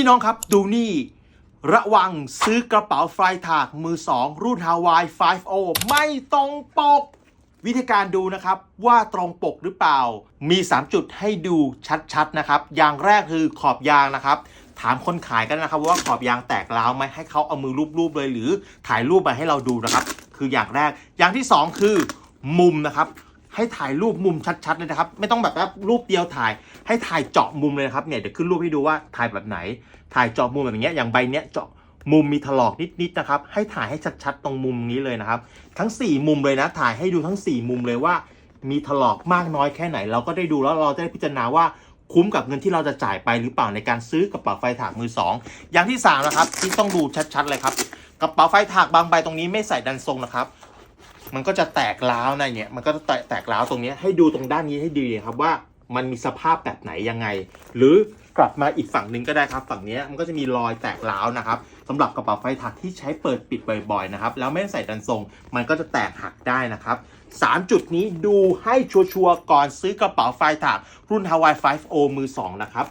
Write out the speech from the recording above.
พี่น้องครับดูนี่ ระวังซื้อกระเป๋าไฟถากมือ2รุ่น Hawaii 5O ไม่ตรงปก วิธีการดูนะครับว่าตรงปกหรือเปล่า มี 3 จุดให้ดูชัดๆนะครับ อย่างแรกคือขอบยางนะครับ ถามคนขายกันนะครับ ว่าขอบยางแตกร้าวไหมให้เขาเอามือรูปๆเลย หรือถ่ายรูปมาให้เราดูนะครับ คืออย่างแรกอย่างที่ 2 คือมุมนะครับ ให้ถ่ายรูปมุมชัดๆเลยนะครับ ไม่ต้องแบบว่ารูปเดียวถ่าย ให้ถ่ายเจาะมุมเลยนะครับเนี่ยเดี๋ยวขึ้นรูปให้ดูว่าถ่ายแบบไหน ถ่ายเจาะมุมแบบอย่างเงี้ยอย่างใบเนี้ยเจาะมุมมีถลอกนิดๆนะครับ ให้ถ่ายให้ชัดๆตรงมุมนี้เลยนะครับ ทั้ง 4 มุมเลยนะถ่ายให้ดูทั้ง 4 มุมเลยว่า มีถลอกมากน้อยแค่ไหน เราก็ได้ดูแล้วเราจะได้พิจารณาว่าคุ้มกับเงินที่เราจะจ่ายไปหรือเปล่าในการซื้อกระเป๋าไฟถากมือสองอย่างที่3นะครับที่ต้องดูชัดๆเลยครับกระเป๋าไฟถากบางใบตรงนี้ไม่ใส่ดันทรงนะครับ มันก็จะแตกร้าวในเนี่ยมันก็จะแตกแตกร้าวตรงนี้ให้ดูตรงด้านนี้ให้ดีครับว่ามันมีสภาพแบบไหนยังไง หรือกลับมาอีกฝั่งหนึ่งก็ได้ครับ ฝั่งนี้มันก็จะมีรอยแตกร้าวนะครับสำหรับกระเป๋าไฟถักที่ใช้เปิดปิดบ่อยๆนะครับแล้วไม่ได้ใส่ดันทรง มันก็จะแตกหักได้นะครับสามจุดนี้ดูให้ชัวร์ๆก่อนซื้อกระเป๋าไฟถักรุ่น Hawaii 5O มือสองนะครับ